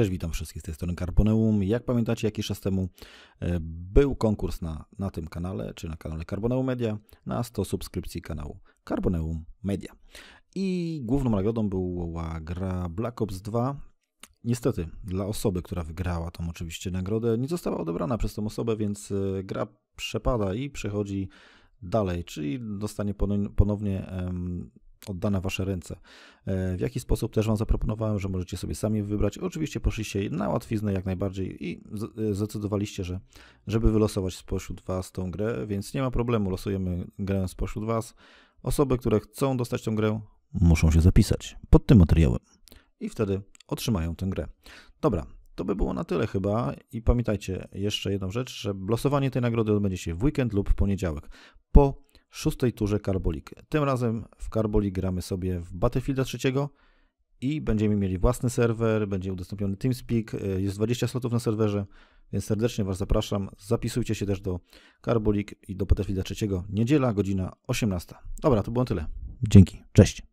Cześć, witam wszystkich z tej strony Carboneum. Jak pamiętacie, jakiś czas temu e, był konkurs na, na tym kanale, czy na kanale Carboneum Media, na 100 subskrypcji kanału Carboneum Media. I główną nagrodą była gra Black Ops 2. Niestety, dla osoby, która wygrała tą oczywiście nagrodę, nie została odebrana przez tą osobę, więc e, gra przepada i przechodzi dalej, czyli dostanie ponownie oddane w Wasze ręce. E, w jaki sposób też Wam zaproponowałem, że możecie sobie sami wybrać. Oczywiście poszliście na łatwiznę jak najbardziej i e, zdecydowaliście, że żeby wylosować spośród Was tą grę, więc nie ma problemu, losujemy grę spośród Was. Osoby, które chcą dostać tę grę, muszą się zapisać pod tym materiałem i wtedy otrzymają tę grę. Dobra, to by było na tyle chyba i pamiętajcie jeszcze jedną rzecz, że losowanie tej nagrody odbędzie się w weekend lub w poniedziałek po szóstej turze Carbolik. Tym razem w Carbolik gramy sobie w Battlefielda trzeciego i będziemy mieli własny serwer, będzie udostępniony TeamSpeak, e, jest 20 slotów na serwerze, więc serdecznie Was zapraszam. Zapisujcie się też do Carbolik i do Battlefielda trzeciego. Niedziela, godzina 18. Dobra, to było tyle. Dzięki, cześć.